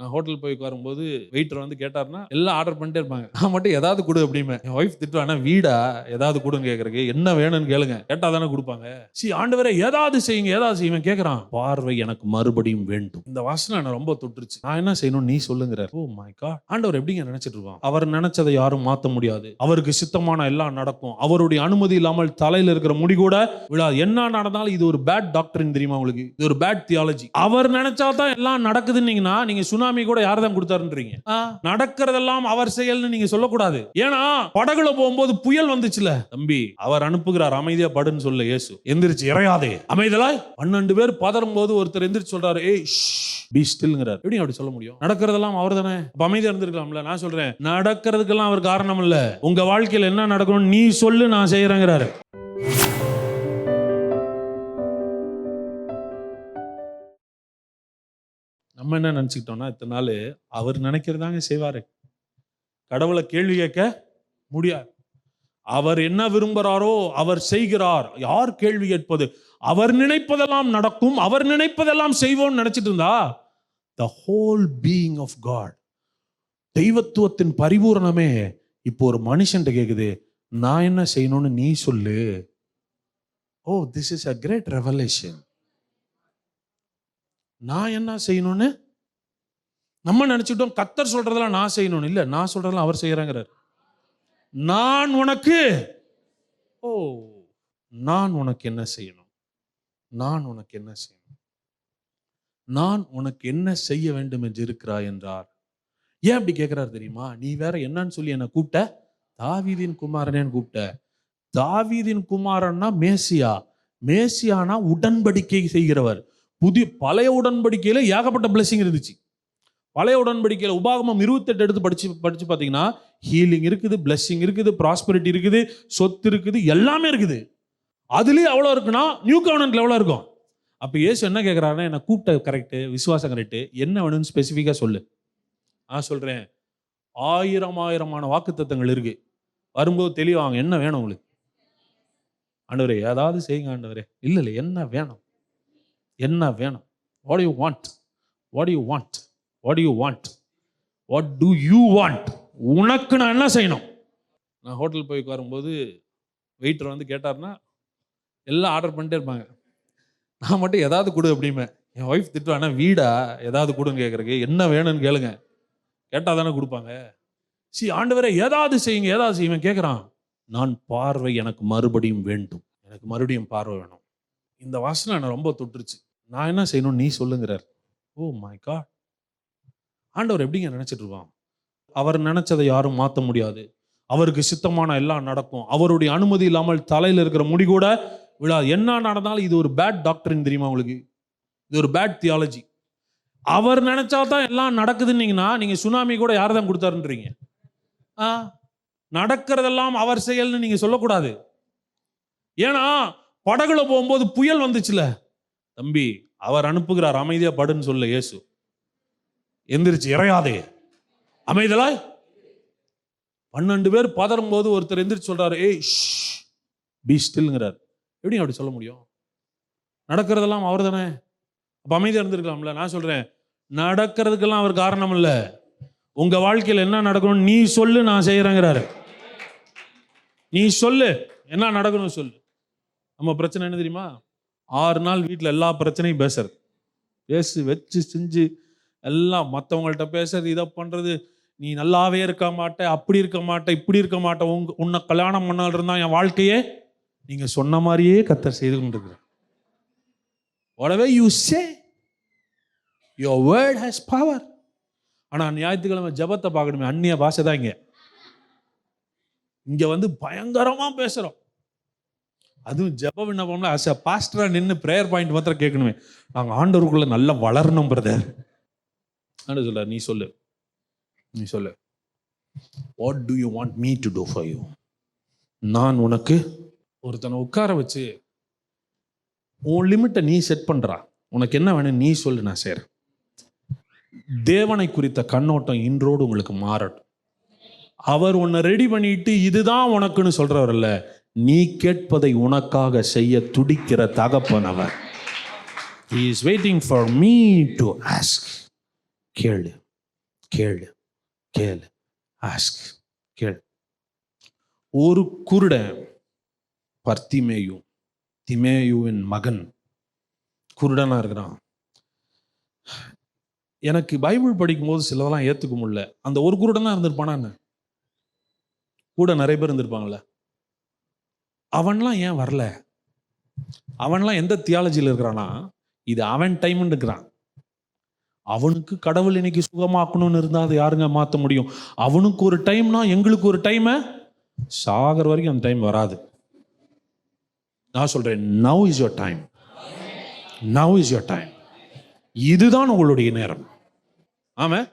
நான் ஹோட்டல் போய் உட்காரும்போது வெயிட்டர் வந்து கேட்டார்னா எல்லாம் ஆர்டர் பண்ணிட்டே இருப்பாங்க. நான் மட்டும் ஏதாவது கொடு அப்படிமே என் ஒய்ஃப் திட்டுவானா வீடா? ஏதாவது கொடுன்னு கேட்கறக்கு என்ன வேணும்னு கேளுங்க. கேட்டா தானே கொடுப்பாங்க. சி ஆண்டவரே ஏதாவது செய்யுங்க ஏதாவது செய்யுங்க. கேட்கறான் பார்வை எனக்கு மறுபடியும் வேண்டும். இந்த வாசனை என்ன ரொம்ப தொட்டுருச்சு. நான் என்ன செய்யணும்? நீ சொல்லுங்கிறார். ஓ மை காட் ஆண்டவர் எப்படிங்க நினைச்சிட்டு இருப்பான் அவர் நினைச்சதை யாரும் மாத்த முடியாது. அவருக்கு சித்தமான எல்லாம் நடக்கும். அவருடைய அனுமதி இல்லாமல் தலையில இருக்கிற முடி கூட விழாது. என்ன நடந்தாலும் இது ஒரு பேட் டாக்டரின் தெரியுமா உங்களுக்கு? இது ஒரு பேட் தியாலஜி அவர் நினைச்சா தான் எல்லாம் நடக்குதுன்னீங்கன்னா நீங்க சுனாமி கூட யார் தான் கொடுத்தாருன்றீங்க நடக்கிறதெல்லாம் அவர் செயல்னு நீங்க சொல்லக்கூடாது. ஏன்னா படகுல போகும்போது புயல் வந்துச்சுல. தம்பி. அவர் அனுப்புகிறார் அமைதியா படுன்னு சொல்ல இயேசு. எந்திரிச்சு இறையாதே. அமைதலாய்? பன்னெண்டு பேர் பதறும் போது ஒருத்தர் எந்திரிச்சு சொல்றாரு ஏய் பி ஸ்டில்ங்கிறார் எப்படி அப்படி சொல்ல முடியும்? நடக்கிறதெல்லாம் அவர் தானே. அமைதியா இருந்திருக்கலாம்ல. நான் சொல்றேன் நடக்கிறதுக்கெல்லாம் அவர் காரணம் இல்ல. உங்க வாழ்க்கையில என்ன நடக்கணும் நீ சொல்லு நான் செய்யறேங்கிறாரு நம்ம என்ன நினச்சிக்கிட்டோம்னா இத்தனை நாள் அவர் நினைக்கிறதாங்க செய்வார். கடவுளை கேள்வி கேட்க முடியாது. அவர் என்ன விரும்புகிறாரோ அவர் செய்கிறார். யார் கேள்வி கேட்பது? அவர் நினைப்பதெல்லாம் நடக்கும் அவர் நினைப்பதெல்லாம் செய்வோம்னு நினச்சிட்டு இருந்தா the whole being of God தெய்வத்துவத்தின் பரிபூரணமே இப்போ ஒரு மனுஷன்ட்ட கேட்குது நான் என்ன செய்யணும்னு நீ சொல்லு. ஓ this is a great revelation நான் என்ன செய்யணும்னு? நம்ம நினச்சிட்டோம் கத்தர் சொல்றதெல்லாம் நான் செய்யணும்னு இல்லை நான் சொல்றதெல்லாம் அவர் செய்யறாங்கிறார். நான் உனக்கு ஓ நான் உனக்கு என்ன செய்யணும்? நான் உனக்கு என்ன செய்யணும்? நான் உனக்கு என்ன செய்ய வேண்டும் என்று இருக்கிறாய் என்றார். ஏன் அப்படி கேட்கிறார் தெரியுமா? நீ வேற என்னன்னு சொல்லி என்ன கூப்பிட்ட? தாவீதின் குமாரனேன்னு கூப்பிட்ட. தாவீதின் குமாரன்னா மேசியா. மேசியானா உடன்படிக்கை செய்கிறவர். புதிய பழைய உடன்படிக்கையில் ஏகப்பட்ட பிளெஸிங் இருந்துச்சு. பழைய உடன்படிக்கையில் உபாகமம் இருபத்தெட்டு எடுத்து படிச்சு படிச்சு பார்த்தீங்கன்னா ஹீலிங் இருக்குது பிளெஸ்ஸிங் இருக்குது ப்ராஸ்பரிட்டி இருக்குது சொத்து இருக்குது எல்லாமே இருக்குது. அதுலேயும் எவ்வளோ இருக்குன்னா நியூ கவர்னன்ட்ல எவ்வளோ இருக்கும்? அப்போ ஏசு என்ன கேட்குறாருன்னா என்னை கூப்பிட்ட கரெக்டு விசுவாசம் கரெக்டு என்ன வேணும்னு ஸ்பெசிஃபிக்காக சொல்லு. நான் சொல்கிறேன் ஆயிரம் ஆயிரமான வாக்குத்தத்தங்கள் இருக்கு. வரும்போது தெளிவாங்க என்ன வேணும் உங்களுக்கு? ஆண்டவரே ஏதாவது செய்யுங்க ஆண்டவரே. இல்லை இல்லை என்ன வேணும்? என்ன வேணும்? What you want what you want what you want what do you want உனக்கு நான் என்ன செய்யணும்? நான் ஹோட்டல் போய் உட்காரும்போது வெயிட்டர் வந்து கேட்டார்னா எல்லாம் ஆர்டர் பண்ணிட்டே இருப்பாங்க. நான் மட்டும் எதாவது கொடு அப்படிமே என் ஒய்ஃப் திட்டுவானா வீடா? ஏதாவது கொடுன்னு கேட்குறக்கு என்ன வேணும்னு கேளுங்க. கேட்டால் தானே கொடுப்பாங்க. சி ஆண்டவரே ஏதாவது செய்யுங்க ஏதாவது செய்யுங்க கேட்குறான். நான் பார்வை எனக்கு மறுபடியும் வேண்டும். எனக்கு மறுபடியும் பார்வை வேணும். இந்த வாசனை என்னை ரொம்ப தொட்டுருச்சு. நான் என்ன செய்யணும்? நீ சொல்லுங்கிறார். ஓ மை காட் ஆண்டவர் எப்படிங்க நினைச்சிட்டு இருப்பான் அவர் நினைச்சதை யாரும் மாற்ற முடியாது. அவருக்கு சித்தமான எல்லாம் நடக்கும். அவருடைய அனுமதி இல்லாமல் தலையில் இருக்கிற முடி கூட விழாது. என்ன நடந்தாலும் இது ஒரு பேட் டாக்டரின் தெரியுமா உங்களுக்கு? இது ஒரு பேட் தியாலஜி அவர் நினைச்சா தான் எல்லாம் நடக்குதுன்னீங்கன்னா நீங்கள் சுனாமி கூட யார் தான் கொடுத்தாருன்றீங்க? ஆ? நடக்கிறதெல்லாம் அவர் செயல்னு நீங்கள் சொல்லக்கூடாது. ஏன்னா படகுல போகும்போது புயல் வந்துச்சுல. தம்பி அவர் அனுப்புகிறார் அமைதியா படுன்னு சொல்ல இயேசு. எந்திரிச்சு இறையாதே. அமைதலாய். பன்னெண்டு பேர் பதறும் போது ஒருத்தர் எந்திரிச்சு சொல்றாரு ஏய் பி ஸ்டில்ங்கிறார் எப்படி அப்படி சொல்ல முடியும்? நடக்கிறதெல்லாம் அவர் தானே அப்ப அமைதியா இருந்திருக்கலாம்ல. நான் சொல்றேன் நடக்கிறதுக்கெல்லாம் அவர் காரணம் இல்ல உங்க வாழ்க்கையில் என்ன நடக்கணும் நீ சொல்லு நான் செய்யறேங்கிறாரு நீ சொல்லு என்ன நடக்கணும் சொல்லு. நம்ம பிரச்சனை என்ன தெரியுமா? ஆறு நாள் வீட்டில் எல்லா பிரச்சனையும் பேசுறது. பேசி வச்சு செஞ்சு எல்லாம் மற்றவங்கள்ட்ட பேசுறது இதை பண்ணுறது நீ நல்லாவே இருக்க மாட்ட அப்படி இருக்க மாட்ட இப்படி இருக்க மாட்டே. உங்க உன்னை கல்யாணம் பண்ணால் இருந்தால் என் வாழ்க்கையே. நீங்கள் சொன்ன மாதிரியே கத்தர் செய்து கொண்டிருக்கிறேன் whatever you say your word has power ஆனால் ஞாயிற்றுக்கிழமை ஜெபத்தை பார்க்கணுமே. அந்நிய பாஷை தான் இங்கே. இங்கே வந்து பயங்கரமாக பேசுகிறோம் அதுவும் ஜெப விண்ணப்பம்ல அஸ் அ பாஸ்டராக நின்று ப்ரேயர் பாயிண்ட் மாத்திரம் கேட்கணுமே. நாங்கள் ஆண்டவருக்குள்ளே நல்லா வளரணும் பிரதர் ஆண்டு சொல்றார் நீ சொல்லு. நீ சொல்லு. What do you want me to do for you நான் உனக்கு ஒருத்தனை உட்கார வச்சு உன் லிமிட்டை நீ செட் பண்ணுறா உனக்கு என்ன வேணும் நீ சொல்லு நான் செய்றேன். தேவனை குறித்த கண்ணோட்டம் இன்றோடு உங்களுக்கு மாறட்டும். அவர் உன்னை ரெடி பண்ணிட்டு இதுதான் உனக்குன்னு சொல்றவர் இல்லை நீ கேட்பதை உனக்காக செய்ய துடிக்கிற தகப்பன் அவர் he is waiting for me to கேளு கேளு கேளு ஆஸ்க் கேளு. ஒரு குருடன் பர்த்திமேயு திமேயுவின் மகன் குருடனா இருக்கிறான். எனக்கு பைபிள் படிக்கும்போது சிலதெல்லாம் ஏற்றுக்க முடியல. அந்த ஒரு குருடனாக இருந்திருப்பானா என்ன? கூட நிறைய பேர் இருந்திருப்பாங்களே அவன்லாம் ஏன் வரல? அவன்லாம் எந்த தியாலஜியில் இருக்கிறானா இது அவன் டைம்னு இருக்கிறான். அவனுக்கு கடவுள் இன்னைக்கு சுகமாக்கணும்னு இருந்தால் அதை யாருங்க மாற்ற முடியும்? அவனுக்கு ஒரு டைம்னா எங்களுக்கு ஒரு டைமை சாகிற வரைக்கும் அந்த டைம் வராது. நான் சொல்றேன் now is your time now is your time இதுதான் உங்களுடைய நேரம். ஆமாம்